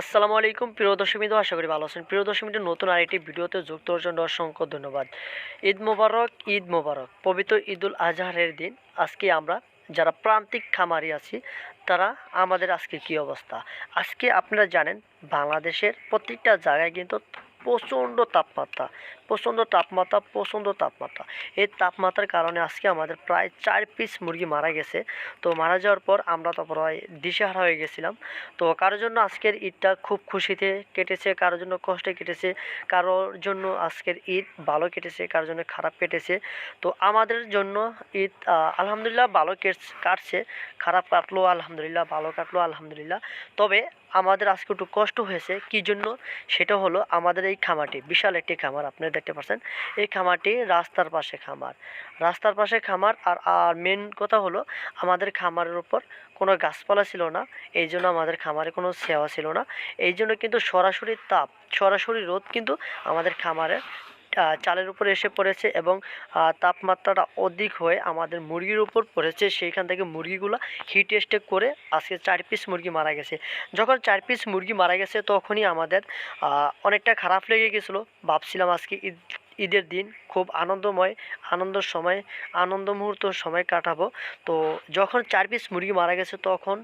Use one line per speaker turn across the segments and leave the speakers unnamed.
আসসালামু আলাইকুম, প্রিয় দশমীদের আশা করি ভালো আছেন। প্রিয় দশমীতে নতুন আরেকটি ভিডিওতে যুক্ত হওয়ার জন্য অসংখ্য ধন্যবাদ। ঈদ মোবারক ঈদ মোবারক, পবিত্র ঈদুল আজহারের দিন। আজকে আমরা যারা প্রান্তিক খামারি আছি, তারা আমাদের আজকে কি অবস্থা? আজকে আপনারা জানেন, বাংলাদেশের প্রত্যেকটা জায়গায় কিন্তু প্রচণ্ড তাপমাত্রা প্রচণ্ড তাপমাত্রা প্রচণ্ড তাপমাত্রা। এই তাপমাত্রার কারণে আজকে আমাদের প্রায় চার পিস মুরগি মারা গেছে। তো মারা যাওয়ার পর আমরা তো প্রায় দিশেহারা হয়ে গেছিলাম। তো কারোর জন্য আজকের ঈদটা খুব খুশিতে কেটেছে, কারোর জন্য কষ্টে কেটেছে, কারোর জন্য আজকের ঈদ ভালো কেটেছে, কারোর জন্য খারাপ কেটেছে। তো আমাদের জন্য ঈদ আলহামদুলিল্লাহ ভালো কেটে- কাটছে, খারাপ কাটলো, আলহামদুলিল্লাহ, ভালো কাটলো, আলহামদুলিল্লাহ। তবে আমাদের আজকে একটু কষ্ট হয়েছে। কী জন্য? সেটা হলো আমাদের খামারটি বিশাল একটি খামার আপনি দেখতে পাচ্ছেন। এই খামারটি রাস্তার পাশে খামার। রাস্তার পাশে খামার আর আর মেন কথা হলো আমাদের খামারের উপর কোনো গাছপালা ছিল না এই জন্য আমাদের খামারে কোনো সেওয়া ছিল না। এই জন্য কিন্তু সরাসরি তাপ সরাসরি রোদ কিন্তু আমাদের খামারে আহ, চালের উপরে এসে পড়েছে এবং তাপমাত্রাটা অধিক হয়ে আমাদের মুরগির উপর পড়েছে। সেইখান থেকে মুরগিগুলো হিট স্টেক করে আজকে চার পিস মুরগি মারা গেছে। যখন চার পিস মুরগি মারা গেছে, তখনই আমাদের অনেকটা খারাপ লেগে গেছিল। ভাবছিলাম আজকে ঈদ, ঈদের দিন খুব আনন্দময় আনন্দের সময়, আনন্দ মুহূর্ত সময় কাটাবো। তো যখন চার পিস মুরগি মারা গেছে, তখন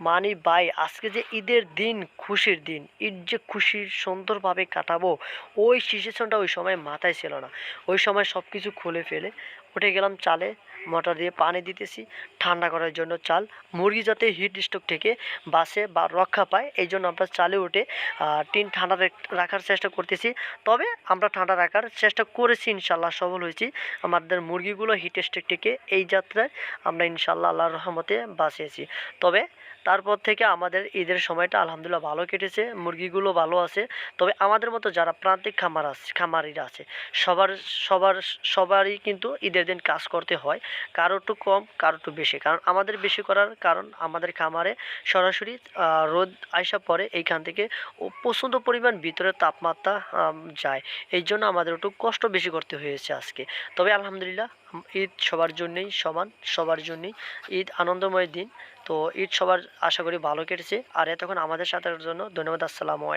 মানি ভাই আজকে যে ঈদের দিন, খুশির দিন, ঈদ যে খুশির সুন্দরভাবে কাটাবো, ওই সিচুয়েশনটা ওই সময় মাথায় ছিল না। ওই সময় সব কিছু খুলে ফেলে উঠে গেলাম চালে। মোটর দিয়ে পানি দিতেছি, ঠান্ডা করার জন্য চাল। মুরগি যাতে হিট স্ট্রোক থেকে বাসে বা রক্ষা পায়, এই জন্য আমরা চালে উঠে টিন ঠান্ডা রাখার চেষ্টা করতেছি। তবে আমরা ঠান্ডা রাখার চেষ্টা করেছি ইনশাল্লাহ সফল হয়েছি। আমাদের মুরগিগুলো হিট স্ট্রোক থেকে এই যাত্রায় আমরা ইনশাল্লাহ আল্লাহর রহমতে বাঁচিয়েছি। তবে তারপর থেকে আমাদের ঈদের সময়টা আলহামদুলিল্লাহ ভালো কেটেছে, মুরগিগুলো ভালো আছে। তবে আমাদের মতো যারা প্রান্তিক খামার আছে, খামারিরা আছে, সবার সবার, সবারই কিন্তু ঈদের দিন কাজ করতে হয়, কারও একটু কম, কারও একটু বেশি। কারণ আমাদের বেশি করার কারণ আমাদের খামারে সরাসরি রোদ আইসা পরে এইখান থেকে প্রচণ্ড পরিমাণ ভিতরে তাপমাত্রা যায়। এই জন্য আমাদের একটু কষ্ট বেশি করতে হয়েছে আজকে। তবে আলহামদুলিল্লাহ ঈদ সবার জন্যই সমান, সবার জন্যই ঈদ আনন্দময় দিন। তো ঈদ সবার আশা করি ভালো কেটেছে। আর এতক্ষণ আমাদের সাথে জন্য ধন্যবাদ, আসসালামু আলাইকুম।